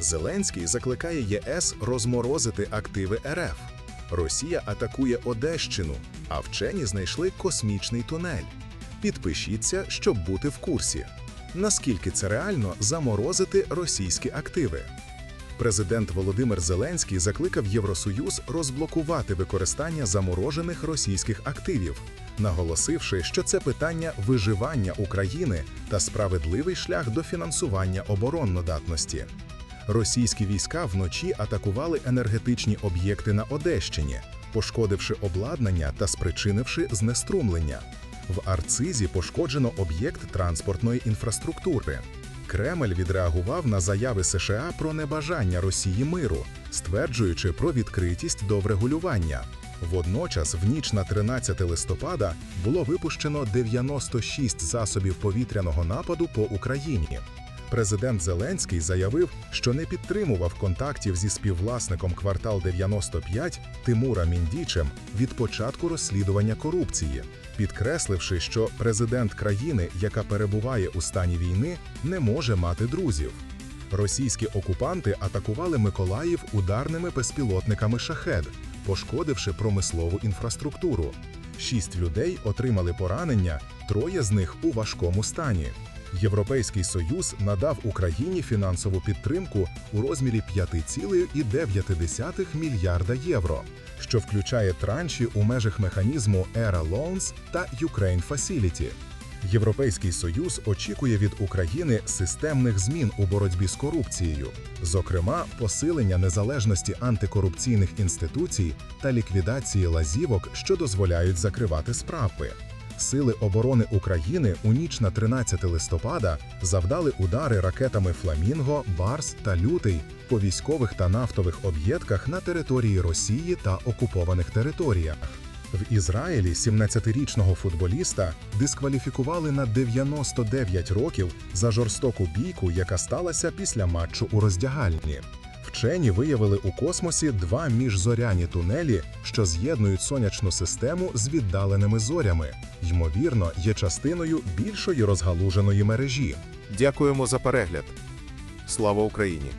Зеленський закликає ЄС розморозити активи РФ. Росія атакує Одещину, а вчені знайшли космічний тунель. Підпишіться, щоб бути в курсі. Наскільки це реально заморозити російські активи? Президент Володимир Зеленський закликав Євросоюз розблокувати використання заморожених російських активів, наголосивши, що це питання виживання України та справедливий шлях до фінансування обороннодатності. Російські війська вночі атакували енергетичні об'єкти на Одещині, пошкодивши обладнання та спричинивши знеструмлення. В Арцизі пошкоджено об'єкт транспортної інфраструктури. Кремль відреагував на заяви США про небажання Росії миру, стверджуючи про відкритість до врегулювання. Водночас, в ніч на 13 листопада було випущено 96 засобів повітряного нападу по Україні. Президент Зеленський заявив, що не підтримував контактів зі співвласником квартал 95 Тимура Міндічем від початку розслідування корупції, підкресливши, що президент країни, яка перебуває у стані війни, не може мати друзів. Російські окупанти атакували Миколаїв ударними безпілотниками шахед, пошкодивши промислову інфраструктуру. Шість людей отримали поранення, троє з них у важкому стані. Європейський союз надав Україні фінансову підтримку у розмірі 5,9 мільярда євро, що включає транші у межах механізму ERA Loans та Ukraine Facility. Європейський союз очікує від України системних змін у боротьбі з корупцією, зокрема, посилення незалежності антикорупційних інституцій та ліквідації лазівок, що дозволяють закривати справи. Сили оборони України у ніч на 13 листопада завдали удари ракетами Фламінго, Барс та Лютий по військових та нафтових об'єктах на території Росії та окупованих територіях. В Ізраїлі 17-річного футболіста дискваліфікували на 99 років за жорстоку бійку, яка сталася після матчу у роздягальні. Вчені виявили у космосі два міжзоряні тунелі, що з'єднують сонячну систему з віддаленими зорями. Ймовірно, є частиною більшої розгалуженої мережі. Дякуємо за перегляд. Слава Україні!